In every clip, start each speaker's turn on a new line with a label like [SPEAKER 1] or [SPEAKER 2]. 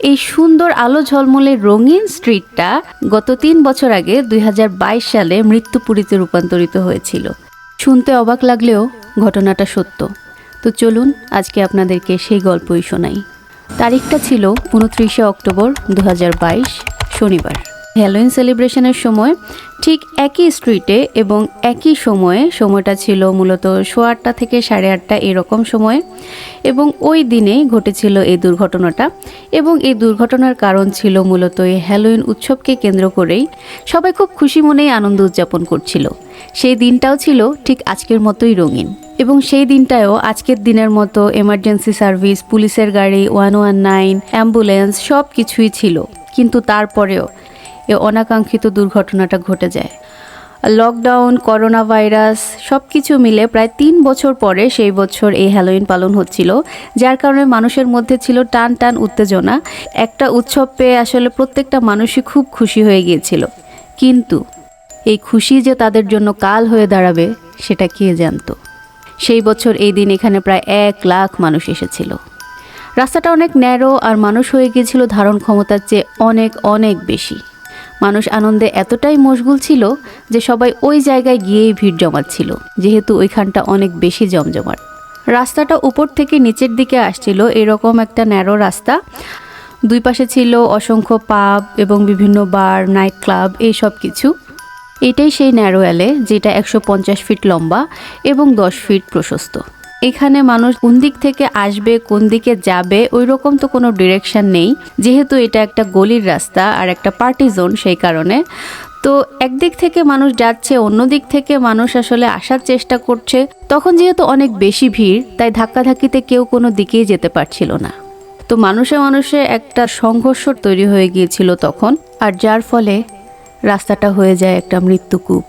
[SPEAKER 1] এই সুন্দর আলো ঝলমলে রঙিন স্ট্রিটটা গত তিন বছর আগে দুই হাজার বাইশ সালে মৃত্যুপুরীতে রূপান্তরিত হয়েছিল। শুনতে অবাক লাগলেও ঘটনাটা সত্য। তো চলুন আজকে আপনাদেরকে সেই গল্পই শোনাই। তারিখটা ছিল উনত্রিশে অক্টোবর দু হাজার বাইশ, শনিবার। হ্যালোইন সেলিব্রেশনের সময় ঠিক একই স্ট্রিটে এবং একই সময়ে, সময়টা ছিল মূলত সোয়া আটটা থেকে সাড়ে আটটা এরকম সময়ে এবং ওই দিনেই ঘটেছিল এই দুর্ঘটনাটা এবং এই দুর্ঘটনার কারণ ছিল মূলত এই হ্যালোইন উৎসবকে কেন্দ্র করেই সবাই খুব খুশি মনেই আনন্দ উদযাপন করছিল। সেই দিনটাও ছিল ঠিক আজকের মতোই রঙিন এবং সেই দিনটায়ও আজকের দিনের মতো এমার্জেন্সি সার্ভিস পুলিশের গাড়ি ওয়ান ওয়ান নাইন অ্যাম্বুলেন্স সব কিছুই ছিল। কিন্তু তারপরেও এ অনাকাঙ্ক্ষিত দুর্ঘটনাটা ঘটে যায়। লকডাউন, করোনা ভাইরাস সব কিছু মিলে প্রায় তিন বছর পরে সেই বছর এই হ্যালোইন পালন হচ্ছিল, যার কারণে মানুষের মধ্যে ছিল টান টান উত্তেজনা। একটা উৎসব পেয়ে আসলে প্রত্যেকটা মানুষই খুব খুশি হয়ে গিয়েছিল। কিন্তু এই খুশি যে তাদের জন্য কাল হয়ে দাঁড়াবে, সেটা কে জানতো? সেই বছর এই দিন এখানে প্রায় এক লাখ মানুষ এসেছিল। রাস্তাটা অনেক ন্যারো আর মানুষ হয়ে গিয়েছিল ধারণ ক্ষমতার চেয়ে অনেক অনেক বেশি। মানুষ আনন্দে এতটাই মশগুল ছিল যে সবাই ওই জায়গায় গিয়েই ভিড় জমাচ্ছিল, যেহেতু ওইখানটা অনেক বেশি জমজমাট। রাস্তাটা উপর থেকে নিচের দিকে আসছিল এরকম একটা ন্যারো রাস্তা। দুই পাশে ছিল অসংখ্য পাব এবং বিভিন্ন বার, নাইট ক্লাব এই সব কিছু। এটাই সেই ন্যারো অ্যালে, যেটা একশো পঞ্চাশ ফিট লম্বা এবং দশ ফিট প্রশস্ত। এখানে মানুষ কোন দিক থেকে আসবে, কোন দিকে যাবে ওই রকম তো কোনো ডিরেকশন নেই। যেহেতু এটা একটা গলির রাস্তা আর একটা পার্টি জোন সেই কারণে। তো একদিক থেকে মানুষ যাচ্ছে, অন্য দিক থেকে মানুষ আসলে আসার চেষ্টা করছে। তখন যেহেতু অনেক বেশি ভিড়, তাই ধাক্কাধাক্কিতে কেউ কোনো দিকেই যেতে পারছিল না। তো মানুষে মানুষে একটা সংঘর্ষ তৈরি হয়ে গিয়েছিল তখন, আর যার ফলে রাস্তাটা হয়ে যায় একটা মৃত্যুকূপ।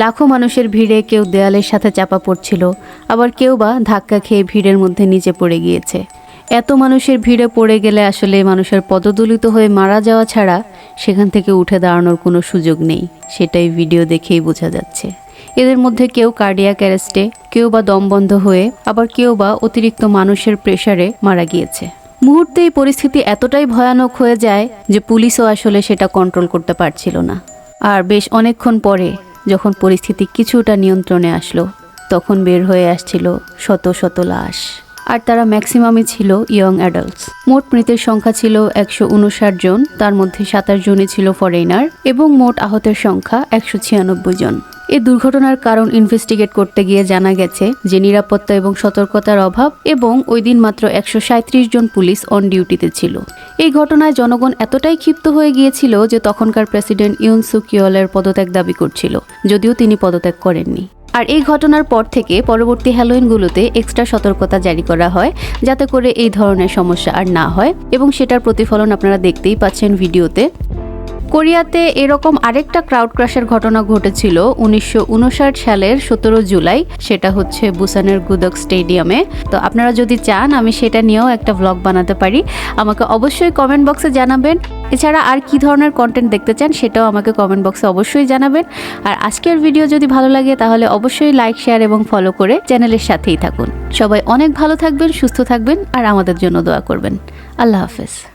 [SPEAKER 1] লাখো মানুষের ভিড়ে কেউ দেয়ালের সাথে চাপা পড়ছিল, আবার কেউ বা ধাক্কা খেয়ে ভিড়ের মধ্যে নিচে পড়ে গিয়েছে। এত মানুষের ভিড়ে পড়ে গেলে আসলে মানুষের পদদলিত হয়ে মারা যাওয়া ছাড়া সেখান থেকে উঠে দাঁড়ানোর কোনো সুযোগ নেই, সেটাই ভিডিও দেখেই বোঝা যাচ্ছে। এদের মধ্যে কেউ কার্ডিয়াক অ্যারেস্টে, কেউ বা দমবন্ধ হয়ে, আবার কেউ বা অতিরিক্ত মানুষের প্রেসারে মারা গিয়েছে। মুহূর্তে এই পরিস্থিতি এতটাই ভয়ানক হয়ে যায় যে পুলিশও আসলে সেটা কন্ট্রোল করতে পারছিল না। আর বেশ অনেকক্ষণ পরে যখন পরিস্থিতি কিছুটা নিয়ন্ত্রণে আসলো, তখন বের হয়ে আসছিল শত শত লাশ। আর তারা ম্যাক্সিমামই ছিল ইয়ং অ্যাডাল্টস। মোট মৃতের সংখ্যা ছিল একশো উনষাট জন, তার মধ্যে সাতাশ জনই ছিল ফরেনার এবং মোট আহতের সংখ্যা একশো ছিয়ানব্বই জন। এই দুর্ঘটনার কারণ ইনভেস্টিগেট করতে গিয়ে জানা গেছে যে নিরাপত্তা এবং সতর্কতার অভাব এবং ওই দিন মাত্র একশো জন পুলিশ অন ডিউটিতে ছিল। এই ঘটনায় জনগণ এতটাই ক্ষিপ্ত হয়ে গিয়েছিল যে তখনকার প্রেসিডেন্ট ইউন সুকিয়লের পদত্যাগ দাবি করছিল, যদিও তিনি পদত্যাগ করেননি। আর এই ঘটনার পর থেকে পরবর্তী হ্যালোইনগুলোতে এক্সট্রা সতর্কতা জারি করা হয়, যাতে করে এই ধরনের সমস্যা আর না হয়, এবং সেটার প্রতিফলন আপনারা দেখতেই পাচ্ছেন ভিডিওতে। কোরিয়াতে এরকম আরেকটা ক্রাউড ক্রাশের ঘটনা ঘটেছিল উনিশশো উনষাট সালের সতেরো জুলাই। সেটা হচ্ছে বুসানের গুদক স্টেডিয়ামে। তো আপনারা যদি চান, আমি সেটা নিয়েও একটা ব্লগ বানাতে পারি। আমাকে অবশ্যই কমেন্ট বক্সে জানাবেন। এছাড়া আর কি ধরনের কন্টেন্ট দেখতে চান, সেটাও আমাকে কমেন্ট বক্সে অবশ্যই জানাবেন। আর আজকের ভিডিও যদি ভালো লাগে, তাহলে অবশ্যই লাইক শেয়ার এবং ফলো করে চ্যানেলের সাথেই থাকুন। সবাই অনেক ভালো থাকবেন, সুস্থ থাকবেন, আর আমাদের জন্য দোয়া করবেন। আল্লাহ হাফেজ।